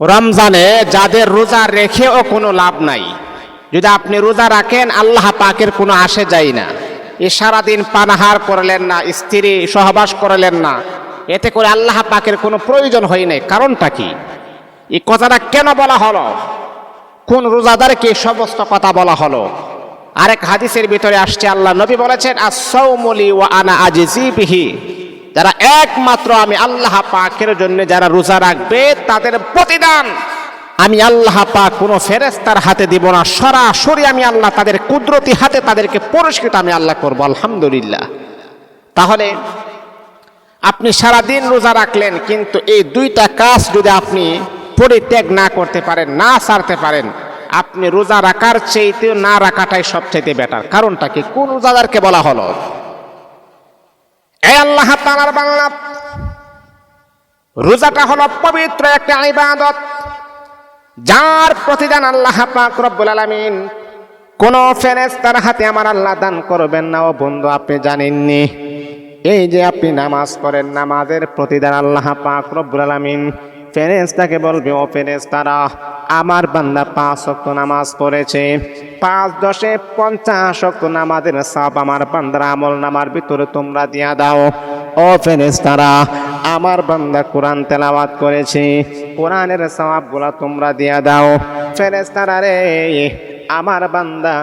রমজানে যাদের রোজা রেখেও কোনো লাভ নাই, যদি আপনি রোজা রাখেন, আল্লাহ পাকের কোনো আসে যায় না। এ সারাদিন পানাহার করলেন না, স্ত্রী সহবাস করলেন না, এতে করে আল্লাহ পাকের কোনো প্রয়োজন হয় নাই। কারণটা কি? এই কথাটা কেন বলা হলো? কোন রোজাদারকে সমস্ত কথা বলা হলো? আরেক হাদিসের ভিতরে আসছে, আল্লাহ নবী বলেছেন আসৌমলি ও আনা আজিজি বিহি। যারা একমাত্র আমি আল্লাহ পাকের জন্য যারা রোজা রাখবে, তাদের প্রতিদান আমি আল্লাহ পাক কোনো ফেরেস্তার হাতে দিব না। সরাসরি আমি আল্লাহ তাদের কুদরতি হাতে তাদেরকে পুরস্কৃত আমি আল্লাহ করব, আলহামদুলিল্লাহ। তাহলে আপনি সারাদিন রোজা রাখলেন, কিন্তু এই দুইটা কাজ যদি আপনি পরিত্যাগ না করতে পারেন, না সারতে পারেন, আপনি রোজা রাখার চেয়েতেও না রাখাটাই সবচেয়ে বেটার কারণটা কি? কোন রোজাদারকে বলা হলো? আল্লাহ তালার বাংলা রোজাটা হলো পবিত্র একটা ইবাদত, যার প্রতিদান আল্লাহ পাক রব্বুল আলামিন। কোন ফেরেশতার হাতে আমার আল্লাহ দান করবেন না। ও বন্ধু, আপনি জানেননি? এই যে আপনি নামাজ পড়েন, নামাজের প্রতিদান আল্লাহ পাক রব্বুল আলামিন। ফেরেশতাকে বলবে, ও ফেরেশতারা আমার বান্দা পাঁচ ওয়াক্ত নামাজ পড়েছে। পাঁচ দশে পঞ্চাশ ওয়াক্ত নামাজের সব আমার বান্দার আমল নামার ভিতরে তোমরা দিয়া দাও। ও ফেরেশতারা আমার বান্দা কোরআন তেলাওয়াত করেছে, কোরআনের সওয়াবগুলা তোমরা দিয়া দাও। ফেরেশতারা রে, আমার বান্দা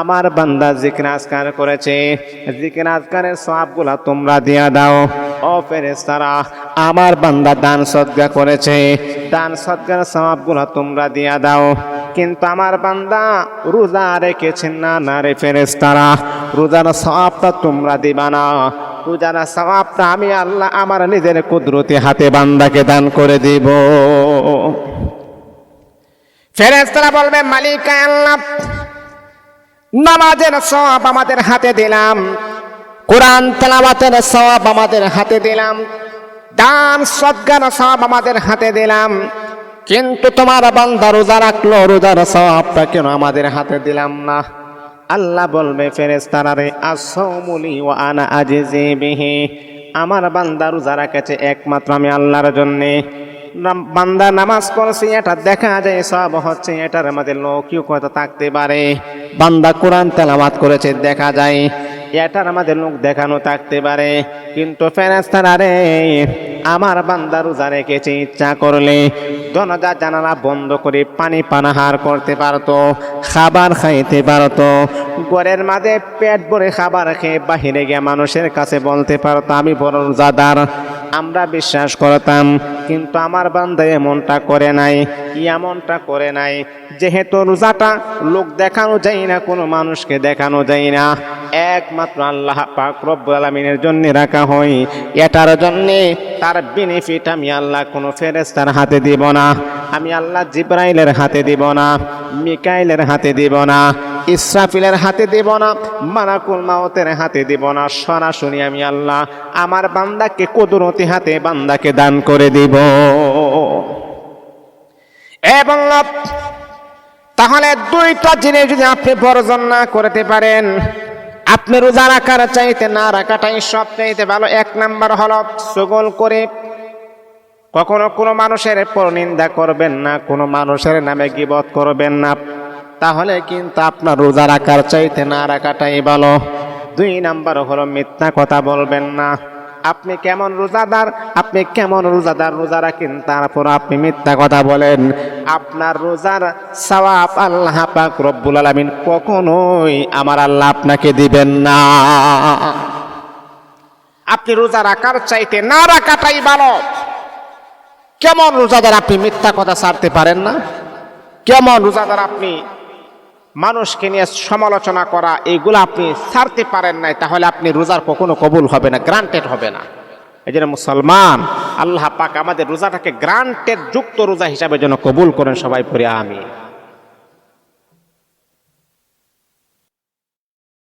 আমার বান্দা জিকির আজকার করেছে। জিকির আজকারের তোমরা দিয়া দাও। ও আমার বান্দা দান সদগা করেছে। দান সদগার সওয়াবগুলা তোমরা দিয়া দাও। কিন্তু আমার বান্দা রোজা রেখেছেন না না রে ফেরেশতারা। রোজার সওয়াবটা তোমরা দিবা না। রোজার সওয়াবটা আমি আল্লাহ আমার নিজের কুদরতি হাতে বান্দাকে দান করে দিব। ফেরেশতারা বলবে, মালিক আল্লাহ, নামাজের সওয়াব আমাদের হাতে দিলাম। কোরআন তেলাওয়াতের সব আমাদের হাতে দিলাম, দান সদ্গার সব আমাদের হাতে দিলাম, কিন্তু তোমার বান্দা রোজা রাখল, রোজার সবটা কেন আমাদের হাতে দিলাম না? আল্লাহ বলবে ফেরেস্তারা রে আসৌমুলি ও আনা আজিজি বিহি। আমার বান্দা রোজা রাখেছে একমাত্র আমি আল্লাহর জন্যে। বান্দা নামাজ পড়ছে, এটা দেখা যায় সব হচ্ছে, এটার মধ্যে লোকীয় কথা থাকতে পারে। বান্দা কোরআন তেলাওয়াত করেছে, দেখা যায়। এটার আমাদের লোক দেখানো থাকতে পারে। কিন্তু ফেরেস্তারা রে, আমার বান্দা রোজা রেখেছে, ইচ্ছা করলে দনজা জানালা বন্ধ করে পানি পানাহার করতে পারতো, খাবার খাইতে পারতো। ঘরের মাঝে পেট ভরে খাবার খেয়ে বাহিরে গিয়ে মানুষের কাছে বলতে পারতো, আমি বড় রোজাদার, আমরা বিশ্বাস করতাম, কিন্তু আমার বান্দা এমনটা করে নাই এমনটা করে নাই। যেহেতু রোজাটা লোক দেখানো যায় না, কোনো মানুষকে দেখানো যায় না। একমাত্র আল্লাহ পাক রব্বুল আলামিনের জন্য রাখা হয়। এটার জন্যে তার বেনিফিট আমি আল্লাহ কোনো ফেরেস্তার হাতে দিব না। আমি আল্লাহ জিব্রাইলের হাতে দিব না, মিকাইলের হাতে দিব না, ইসরাফিলের হাতে দেব না মানাকুল মাওতের হাতে দেব না। সরাসরি আমি আল্লাহ আমার বান্দাকে কুদরতি হাতে বান্দাকে দান করে দিব। এবং তাহলে দুইটা জিনিস যদি আপনি বর্জন না করতে পারেন আপনি রোজা রাখার চাইতে না রাখাটাই সব চাইতে ভালো। এক নাম্বার হল সুগল করে কখনো কোনো মানুষের পর নিন্দা করবেন না, কোনো মানুষের নামে গিবত করবেন না। তাহলে কিন্তু আপনার রোজা রাখার চাইতে না রাখাটাই ভালো। দুই নাম্বার হলো মিথ্যা কথা বলবেন না। আপনি কেমন রোজাদার? আপনি কেমন রোজাদার? রোজা রাখেন, তারপর আপনি মিথ্যা কথা বলেন। আপনার রোজার সওয়াব আল্লাহ পাক রব্বুল আলামিন কখনোই আমার আল্লাহ আপনাকে দিবেন না। আপনি রোজা রাখার চাইতে না রাখাটাই ভালো। কেমন রোজাদার আপনি মিথ্যা কথা ছাড়তে পারেন না? কেমন রোজাদার আপনি মানুষকে নিয়ে সমালোচনা করা এইগুলো আপনি ছাড়তে পারেন নাই, তাহলে আপনি রোজার কখনো কবুল হবে না গ্রান্টেড হবে না। এই জন্য মুসলমান, আল্লাহ পাক আমাদের রোজাটাকে গ্রান্টেড যুক্ত রোজা হিসাবে যেন কবুল করেন সবাই পরে আমি